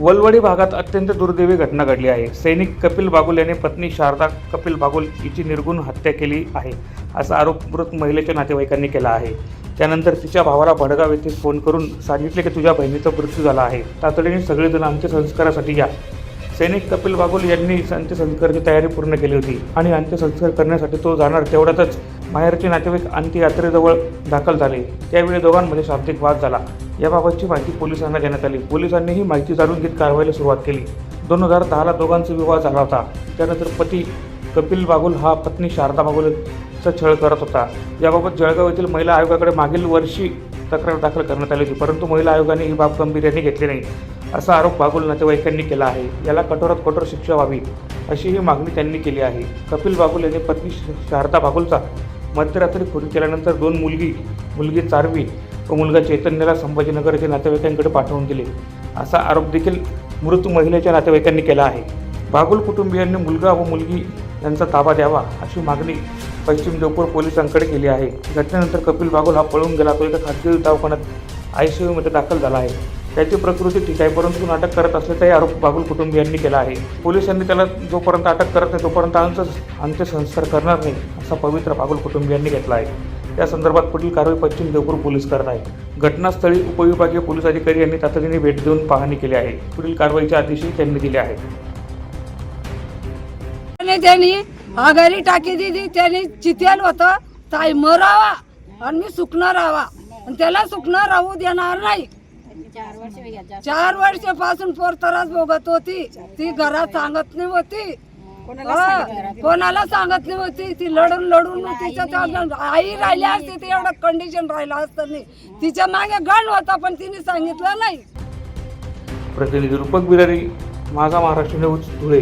वलवडी भागात अत्यंत दुर्दैवी घटना घडली आहे. सैनिक कपिल बागुल याने पत्नी शारदा कपिल बागुल हिची निर्गुण हत्या केली आहे असा आरोप मृत महिलेच्या नातेवाईकांनी केला आहे. त्यानंतर तिच्या भावाला भडगाव येथे फोन करून सांगितले की तुझ्या बहिणीचा मृत्यू झाला आहे. तातडीने सगळेजण अंत्यसंस्कारासाठी या. सैनिक कपिल बागुल यांनी अंत्यसंस्काराची तयारी पूर्ण केली होती आणि अंत्यसंस्कार करण्यासाठी तो जाणार तेवढ्यातच माहेरचे नातेवाईक अंत्ययात्रेजवळ दाखल झाले. त्यावेळी दोघांमध्ये शाब्दिक वाद झाला. याबाबतची माहिती पोलिसांना देण्यात आली. पोलिसांनी ही माहिती जाणून घेत कारवाईला सुरुवात केली. दोन हजार दहाला दोघांचा विवाह झाला होता. त्यानंतर पती कपिल बागुल हा पत्नी शारदा बागुलचा छळ करत होता. याबाबत जळगाव येथील महिला आयोगाकडे मागील वर्षी तक्रार दाखल करण्यात आली होती. परंतु महिला आयोगाने ही बाब गंभीर्याने घेतली नाही. असा आरोप बागुल नातेवाईकांनी केला आहे. याला कठोरात कठोर शिक्षा व्हावी अशी ही मागणी त्यांनी केली आहे. कपिल बागुल यांनी पत्नी शारदा बागुलचा मध्यरात्री खून केल्यानंतर दोन मुलगी मुलगी चारवी व मुलगा चैतन्याला संभाजीनगर येथे नातेवाईकांकडे पाठवून दिले. असा आरोप देखील मृत महिलेच्या नातेवाईकांनी केला आहे. बागुल कुटुंबियांनी मुलगा व मुलगी यांचा ताबा द्यावा अशी मागणी पश्चिम देवपूर पोलिसांकडे केली आहे. घटनेनंतर कपिल बागुल हा पळून गेला. तो एका खाजगी दवाखान्यात आयसीयूमध्ये दाखल झाला आहे. त्याची प्रकृती ठीक आहे परंतु नाटक अटक करत असल्याचाही आरोप बागुल कुटुंबियांनी केला आहे. पोलिसांनी त्याला जोपर्यंत अटक करत नाही तोपर्यंत अंत अंत्यसंस्कार करणार नाही असा पवित्र बागुल कुटुंबियांनी घेतला आहे. या संदर्भात पुढील कारवाई पश्चिम देवपूर पोलीस करत आहे. घटनास्थळी उपविभागीय पोलीस अधिकारी यांनी तातडीने भेट देऊन पाहणी केली आहे. पुढील कारवाईचे आदेशही त्यांनी दिले आहेत. त्यांनी आघाडी टाकी दिली त्यांनी चितेल होत ताई मरावा आणि मी सुकणार राहावा आणि त्याला सुकणार राहू देणार नाही. चार वर्षापासून पोर त्रास भोगत होती. ती घरात सांगत नाही होती हा, कोणाला सांगत नाही होती? ती लढून लढून तिच्या त्या- आई राहिली असती ती एवढं कंडिशन राहिलं असतं नाही. तिच्यामागे गण होता पण तिने सांगितलं नाही. प्रतिनिधी रूपक बिरारी माझा महाराष्ट्र न्यूज धुळे.